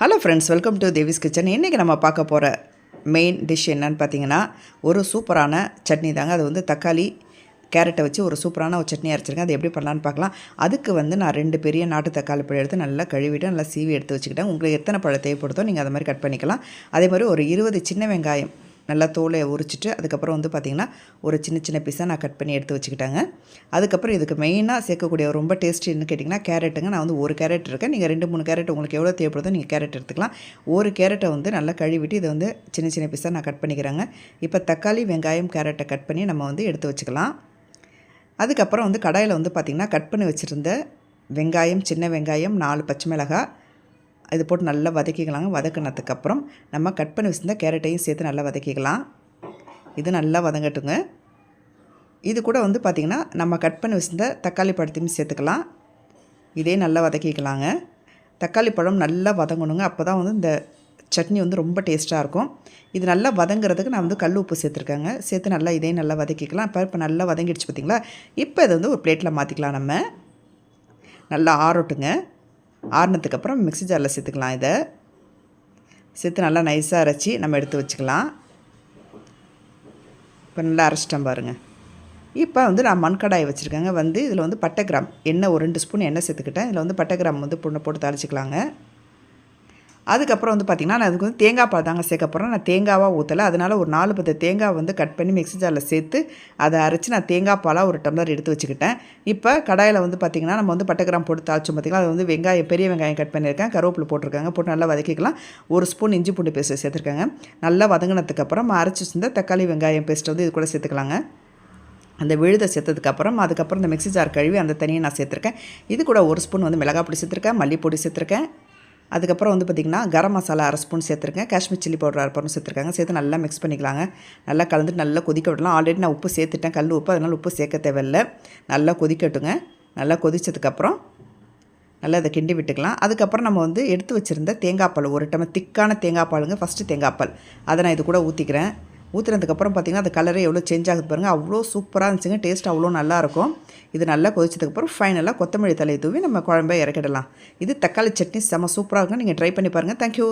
Hello friends welcome to Devi's kitchen இன்றைக்கி நம்ம பார்க்க போகிற மெயின் டிஷ் என்னன்னு பார்த்தீங்கன்னா ஒரு சூப்பரான சட்னி தாங்க. அது வந்து தக்காளி கேரட்டை வச்சு ஒரு சூப்பரான ஒரு சட்னி அரைச்சிருக்கேன் அது எப்படி பண்ணலான்னு பார்க்கலாம். அதுக்கு வந்து நான் ரெண்டு பெரிய நாட்டு தக்காளி பழம் எடுத்து நல்லா கழுவிட்டு நல்லா சீவி எடுத்து வச்சுக்கிட்டேன். உங்களுக்கு எத்தனை பழம் தேவைப்படுதோ நீங்கள் அதை மாதிரி கட் பண்ணிக்கலாம். அதே மாதிரி ஒரு இருபது சின்ன வெங்காயம் நல்லா தோலை உரிச்சிட்டு அதுக்கப்புறம் வந்து பார்த்திங்கன்னா ஒரு சின்ன சின்ன பீஸாக நான் கட் பண்ணி எடுத்து வச்சுக்கிட்டேங்க. அதுக்கப்புறம் இதுக்கு மெயினாக சேர்க்கக்கூடிய ரொம்ப டேஸ்டின்னு கேட்டிங்கன்னா கேரட்டுங்க. நான் வந்து ஒரு கேரட் இருக்கேன். நீங்கள் ரெண்டு மூணு கேரட் உங்களுக்கு எவ்வளோ தேவைப்படுதோ நீங்கள் கேரட் எடுத்துக்கலாம். ஒரு கேரட்டை வந்து நல்லா கழுவிட்டு இதை வந்து சின்ன சின்ன பீஸாக நான் கட் பண்ணிக்கிறேங்க. இப்போ தக்காளி வெங்காயம் கேரட்டை கட் பண்ணி நம்ம வந்து எடுத்து வச்சுக்கலாம். அதுக்கப்புறம் வந்து கடாயில் வந்து பார்த்திங்கன்னா கட் பண்ணி வச்சுருந்த வெங்காயம் சின்ன வெங்காயம் நாலு பச்சை மிளகாய் இது போட்டு நல்லா வதக்கிக்கலாங்க. வதக்கினதுக்கப்புறம் நம்ம கட் பண்ணி வச்சுருந்த கேரட்டையும் சேர்த்து நல்லா வதக்கிக்கலாம். இது நல்லா வதங்கட்டுங்க. இது கூட வந்து பார்த்திங்கன்னா நம்ம கட் பண்ணி வச்சுருந்த தக்காளி பழத்தையும் சேர்த்துக்கலாம். இதே நல்லா வதக்கிக்கலாங்க. தக்காளி பழம் நல்லா வதங்கணுங்க. அப்போ தான் வந்து இந்த சட்னி வந்து ரொம்ப டேஸ்ட்டாக இருக்கும். இது நல்லா வதங்குறதுக்கு நான் வந்து கல் உப்பு சேர்த்துருக்கேங்க. சேர்த்து நல்லா இதையும் நல்லா வதக்கிக்கலாம். இப்போ இப்போ நல்லா வதங்கிடுச்சு பார்த்திங்களா இப்போ இதை வந்து ஒரு பிளேட்டில் மாற்றிக்கலாம் நம்ம. நல்லா ஆறட்டுங்க. ஆறுனதுக்கப்புறம் மிக்ஸி ஜாரில் சேர்த்துக்கலாம் இதை. சேர்த்து நல்லா நைஸாக அரைச்சி நம்ம எடுத்து வச்சுக்கலாம். இப்போ நல்லா அரைச்சிட்டோம் பாருங்கள் இப்போ வந்து நான் மண்கடாய் வச்சுருக்கேங்க. வந்து இதில் வந்து பட்டை கிராம் எண்ணெய் ஒரு ரெண்டு ஸ்பூன் எண்ணெய் சேர்த்துக்கிட்டேன். இதில் வந்து பட்டை கிராம் வந்து பொண்ணை போட்டு தாளிச்சிக்கலாங்க. அதுக்கப்புறம் வந்து பார்த்திங்கன்னா நான் அதுக்கு வந்து தேங்காய் பால் தாங்க சேர்க்க போகிறேன் நான் தேங்காவாக ஊற்றலை அதனால் ஒரு நாலு பத்து தேங்காய் வந்து கட் பண்ணி மிக்ஸி ஜாரில் சேர்த்து அதை அரைச்சி நான் தேங்காய் பாலாக ஒரு டம்ளர் எடுத்து வச்சுக்கிட்டேன். இப்போ கடாயில் வந்து பார்த்திங்கன்னா நம்ம வந்து பட்டைக்கிராம் போட்டு தாளிச்சோம் பார்த்திங்கன்னா அது வந்து வெங்காயம் பெரிய வெங்காயம் கட் பண்ணியிருக்கேன். கருவேப்பிலை போட்டிருக்காங்க. போட்டு நல்லா வதக்கிக்கலாம். ஒரு ஸ்பூன் இஞ்சி பூண்டு பேஸ்ட்டு சேர்த்துருக்காங்க. நல்லா வதங்கினதுக்கப்புறம் அரைச்சி வச்சிருந்த தக்காளி வெங்காயம் பேஸ்ட்டை வந்து இது கூட சேர்த்துக்கலாங்க. அந்த விழுதை சேர்த்ததுக்கப்புறம் அதுக்கப்புறம் இந்த மிக்ஸி ஜார் கழுவி அந்த தனியை நான் சேர்த்துருக்கேன். இது கூட ஒரு ஸ்பூன் வந்து மிளகாய் பொடி சேர்த்துருக்கேன். மல்லிப்பொடி சேர்த்துருக்கேன். அதுக்கப்புறம் வந்து பார்த்திங்கன்னா கரம் மசாலா அரை ஸ்பூன் சேர்த்துருக்கேன். காஷ்மீர் சில்லி பவுடர் அரை பவுன் சேர்த்துருக்காங்க. சேர்த்து நல்லா மிக்ஸ் பண்ணிக்கலாங்க. நல்லா கலந்துட்டு நல்லா கொதிக்க விடலாம். ஆல்ரெடி நான் உப்பு சேர்த்துட்டேன். கல் உப்பு அதனால் உப்பு சேர்க்க தேவையில்லை. நல்லா கொதிக்கட்டுங்க. நல்லா கொதிச்சதுக்கப்புறம் நல்லா அதை கிண்டி விட்டுக்கலாம். அதுக்கப்புறம் நம்ம வந்து எடுத்து வச்சுருந்த தேங்காய் பால் ஒரு டம்ளர் திக்கான தேங்காய் பாலுங்க. ஃபஸ்ட்டு தேங்காய் பால். அதை நான் இது கூட ஊற்றிக்கிறேன் ஊற்றுனதுக்கப்புறம் பார்த்திங்கன்னா அந்த கலரே எவ்வளோ சேஞ்ச் ஆகுது பாருங்கள் அவ்வளோ சூப்பராக இருந்துச்சுங்க. டேஸ்ட் அவ்வளோ நல்லாயிருக்கும். இது நல்லா கொதிச்சதுக்கப்புறம் ஃபைனலாக கொத்தமல்லி தலையை தூவி நம்ம குழம்பை இறக்கிடலாம். இது தக்காளி சட்னி செம்ம சூப்பராக இருக்கும் நீங்கள் ட்ரை பண்ணி பாருங்கள் தேங்க்யூ